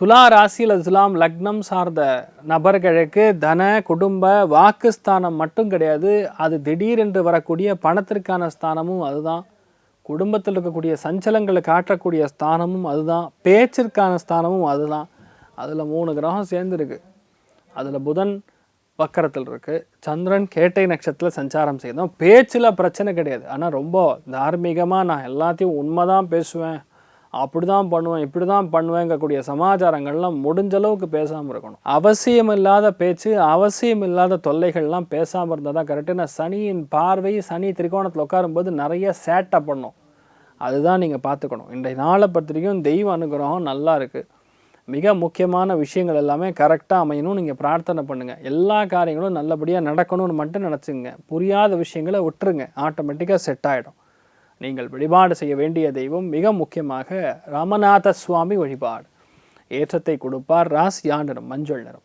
துலா ராசியில் துலாம் லக்னம் சார்ந்த நபர்களுக்கு தன குடும்ப வாக்குஸ்தானம் மட்டும் கிடையாது அது திடீரென்று வரக்கூடிய பணத்திற்கான ஸ்தானமும் அதுதான். குடும்பத்தில் இருக்கக்கூடிய சஞ்சலங்களை காட்டக்கூடிய ஸ்தானமும் அதுதான். பேச்சிற்கான ஸ்தானமும் அதுதான். அதில் மூணு கிரகம் சேர்ந்துருக்கு. அதில் புதன் வக்கரத்தில் இருக்கு. சந்திரன் கேட்டை நட்சத்திரத்தில் சஞ்சாரம் செய்தோம். பேச்சில் பிரச்சனை கிடையாது. ஆனால் ரொம்ப தார்மீகமாக நான் எல்லாத்தையும் உண்மை தான் பேசுவேன். அப்படி தான் பண்ணுவேன் இப்படி தான் பண்ணுவேங்கக்கூடிய சமாச்சாரங்கள்லாம் முடிஞ்ச அளவுக்கு பேசாமல் இருக்கணும். அவசியம் இல்லாத பேச்சு அவசியம் இல்லாத தொல்லைகள்லாம் பேசாமல் இருந்தால் தான் கரெக்டு நான் சனியின் பார்வை சனி திரிகோணத்தில் உட்காரும்போது நிறைய சேட்டை பண்ணும். அதுதான் நீங்கள் பார்த்துக்கணும். இன்றைய நாளை பத்திரிக்கையும் தெய்வ அனுகிரகம் நல்லா இருக்குது மிக முக்கியமான விஷயங்கள் எல்லாமே கரெக்டாக அமையணும். நீங்கள் பிரார்த்தனை பண்ணுங்கள் எல்லா காரியங்களும் நல்லபடியாக நடக்கணும்னு மட்டும் நினச்சிங்க புரியாத விஷயங்களை விட்டுருங்க. ஆட்டோமேட்டிக்காக செட் ஆகிடும் நீங்கள் வழிபாடு செய்ய வேண்டிய தெய்வம் மிக முக்கியமாக ராமநாத சுவாமி வழிபாடு. ஏற்றத்தை கொடுப்பார் ராசியா நிறம் மஞ்சள் நிறம்.